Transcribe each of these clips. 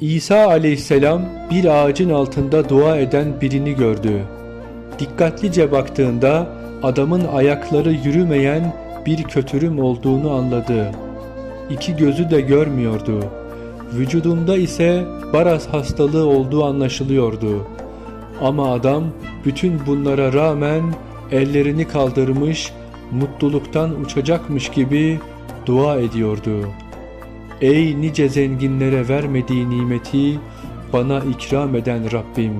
İsa aleyhisselam bir ağacın altında dua eden birini gördü. Dikkatlice baktığında adamın ayakları yürümeyen bir kötürüm olduğunu anladı. İki gözü de görmüyordu. Vücudunda ise baraz hastalığı olduğu anlaşılıyordu. Ama adam bütün bunlara rağmen ellerini kaldırmış, mutluluktan uçacakmış gibi dua ediyordu. Ey nice zenginlere vermediği nimeti bana ikram eden Rabbim,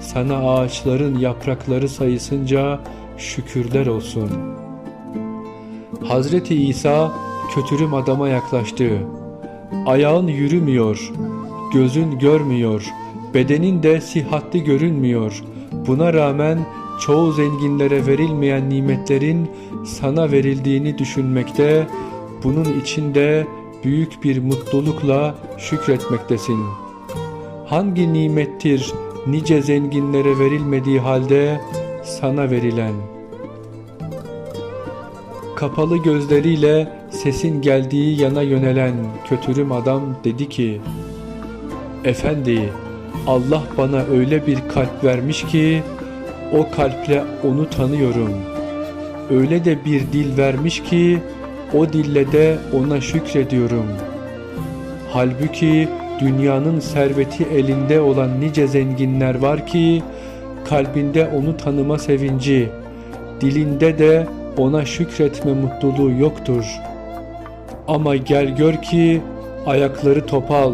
sana ağaçların yaprakları sayısınca şükürler olsun. Hazreti İsa kötürüm adama yaklaştı. Ayağın yürümüyor, gözün görmüyor, bedenin de sihatli görünmüyor. Buna rağmen çoğu zenginlere verilmeyen nimetlerin sana verildiğini düşünmekte, bunun içinde büyük bir mutlulukla şükretmektesin. Hangi nimettir nice zenginlere verilmediği halde sana verilen? Kapalı gözleriyle sesin geldiği yana yönelen kötürüm adam dedi ki, Efendi, Allah bana öyle bir kalp vermiş ki, o kalple onu tanıyorum. Öyle de bir dil vermiş ki, o dille de ona şükrediyorum. Halbuki dünyanın serveti elinde olan nice zenginler var ki, kalbinde onu tanıma sevinci, dilinde de ona şükretme mutluluğu yoktur. Ama gel gör ki ayakları topal,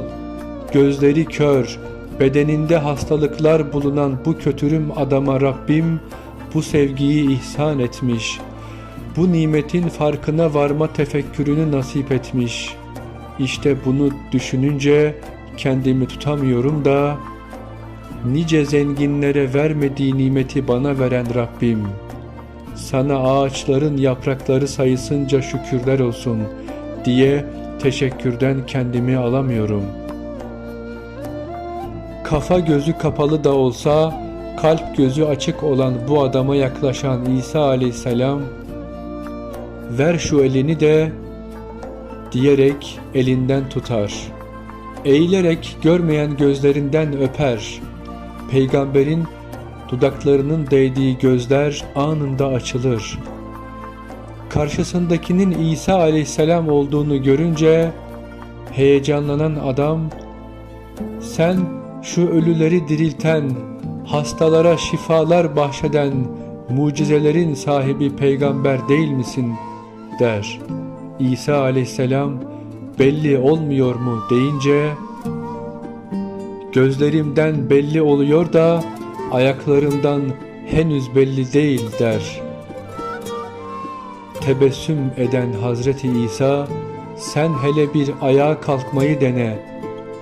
gözleri kör, bedeninde hastalıklar bulunan bu kötürüm adama Rabbim bu sevgiyi ihsan etmiş. Bu nimetin farkına varma tefekkürünü nasip etmiş. İşte bunu düşününce kendimi tutamıyorum da nice zenginlere vermediği nimeti bana veren Rabbim. Sana ağaçların yaprakları sayısınca şükürler olsun diye teşekkürden kendimi alamıyorum. Kafa gözü kapalı da olsa kalp gözü açık olan bu adama yaklaşan İsa aleyhisselam ver şu elini de diyerek elinden tutar. Eğilerek görmeyen gözlerinden öper. Peygamberin dudaklarının değdiği gözler anında açılır. Karşısındakinin İsa aleyhisselam olduğunu görünce heyecanlanan adam sen şu ölüleri dirilten, hastalara şifalar bahşeden mucizelerin sahibi peygamber değil misin der. İsa aleyhisselam belli olmuyor mu deyince gözlerimden belli oluyor da ayaklarımdan henüz belli değil der. Tebessüm eden Hazreti İsa sen hele bir ayağa kalkmayı dene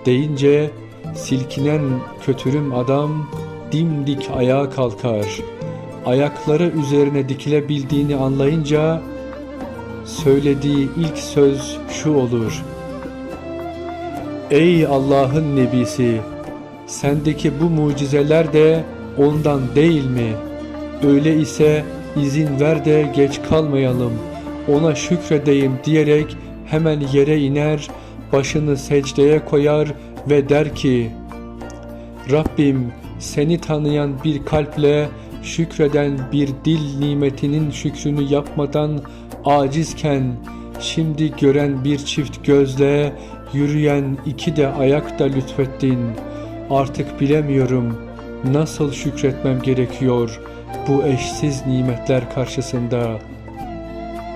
deyince silkinen kötürüm adam dimdik ayağa kalkar. Ayakları üzerine dikilebildiğini anlayınca söylediği ilk söz şu olur. Ey Allah'ın nebisi! Sendeki bu mucizeler de ondan değil mi? Öyle ise izin ver de geç kalmayalım. Ona şükredeyim diyerek hemen yere iner, başını secdeye koyar ve der ki Rabbim seni tanıyan bir kalple şükreden bir dil nimetinin şükrünü yapmadan acizken şimdi gören bir çift gözle yürüyen iki de ayak da lütfettin. Artık bilemiyorum nasıl şükretmem gerekiyor bu eşsiz nimetler karşısında.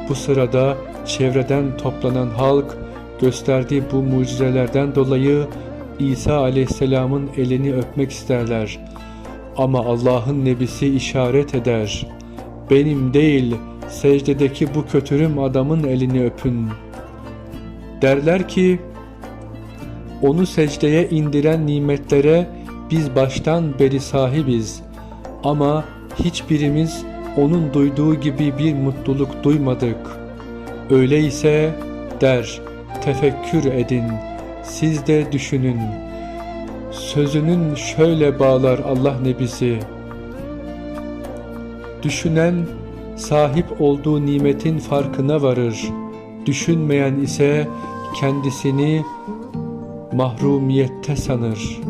Bu sırada çevreden toplanan halk gösterdiği bu mucizelerden dolayı İsa aleyhisselamın elini öpmek isterler. Ama Allah'ın nebisi işaret eder. Benim değil, secdedeki bu kötürüm adamın elini öpün. Derler ki, onu secdeye indiren nimetlere biz baştan beri sahibiz. Ama hiçbirimiz onun duyduğu gibi bir mutluluk duymadık. Öyleyse der, tefekkür edin, siz de düşünün. Sözünün şöyle bağlar Allah nebisi. Düşünen sahip olduğu nimetin farkına varır. Düşünmeyen ise kendisini mahrumiyette sanır.